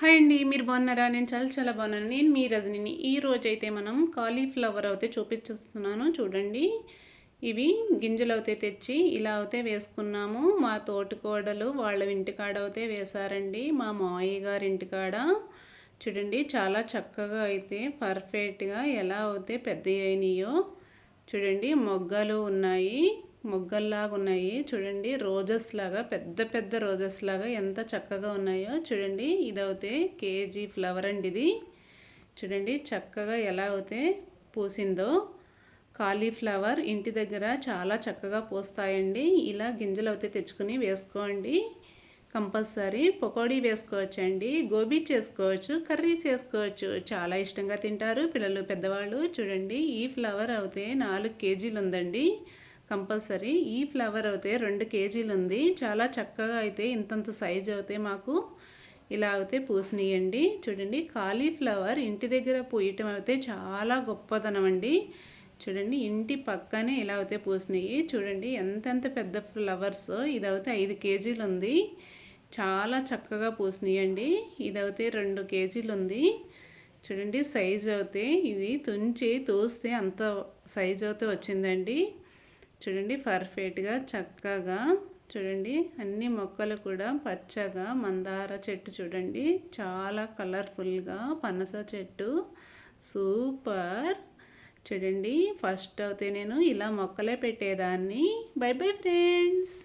Hi అండి మీరు బాగున్నారా? నేను చాలా చాలా బాగున్నాను. నేను మీ రజనిని. ఈ రోజు అయితే మనం కాలీఫ్లవర్ అయితే చూపించుతున్నాను చూడండి. ఇవి గింజలు అయితే తెచ్చి ఇలా అయితే వేసుకున్నాము. మా తోటికోడలు వాళ్ళ ఇంటికాడ అయితే వేశారండి. మా మావయ్య గారి ఇంటికాడ. చూడండి చాలా చక్కగా అయితే పర్ఫెక్ట్గా ఎలా అయితే పెద్ద అయినాయో. చూడండి మొగ్గలు ఉన్నాయి. మొగ్గల్లాగా ఉన్నాయి. చూడండి రోజెస్ లాగా పెద్ద పెద్ద రోజెస్ లాగా ఎంత చక్కగా ఉన్నాయో చూడండి. ఇదవుతే కేజీ ఫ్లవర్ అండి ఇది. చూడండి చక్కగా ఎలా అయితే పూసిందో. కాలీఫ్లవర్ ఇంటి దగ్గర చాలా చక్కగా పూస్తాయండి. ఇలా గింజలు అయితే తెచ్చుకుని వేసుకోండి. కంపల్సరీ పకోడీ వేసుకోవచ్చండి. గోబీ చేసుకోవచ్చు కర్రీ చేసుకోవచ్చు. చాలా ఇష్టంగా తింటారు పిల్లలు పెద్దవాళ్ళు. చూడండి ఈ ఫ్లవర్ అయితే నాలుగు కేజీలు ఉందండి. కంపల్సరీ. ఈ ఫ్లవర్ అయితే రెండు కేజీలు ఉంది. చాలా చక్కగా అయితే ఇంతంత సైజ్ అయితే మాకు ఇలా అయితే పూసినాయండి. చూడండి కాలీఫ్లవర్ ఇంటి దగ్గర పూయటం అయితే చాలా గొప్పదనం అండి. చూడండి ఇంటి పక్కనే ఇలా అయితే పూసినాయి. చూడండి ఎంతెంత పెద్ద ఫ్లవర్స్. ఇదైతే ఐదు కేజీలు ఉంది. చాలా చక్కగా పూసినాయండి. ఇదైతే రెండు కేజీలు ఉంది. చూడండి సైజ్ అయితే ఇది తుంచి తోస్తే అంత సైజ్ అయితే వచ్చిందండి. చూడండి పర్ఫెక్ట్గా చక్కగా చూడండి అన్ని మొక్కలు కూడా పచ్చగా మందార చెట్టు చూడండి చాలా కలర్ఫుల్గా పనస చెట్టు సూపర్. చూడండి ఫస్ట్ అయితే నేను ఇలా మొక్కలే పెట్టేదాన్ని. Bye bye friends.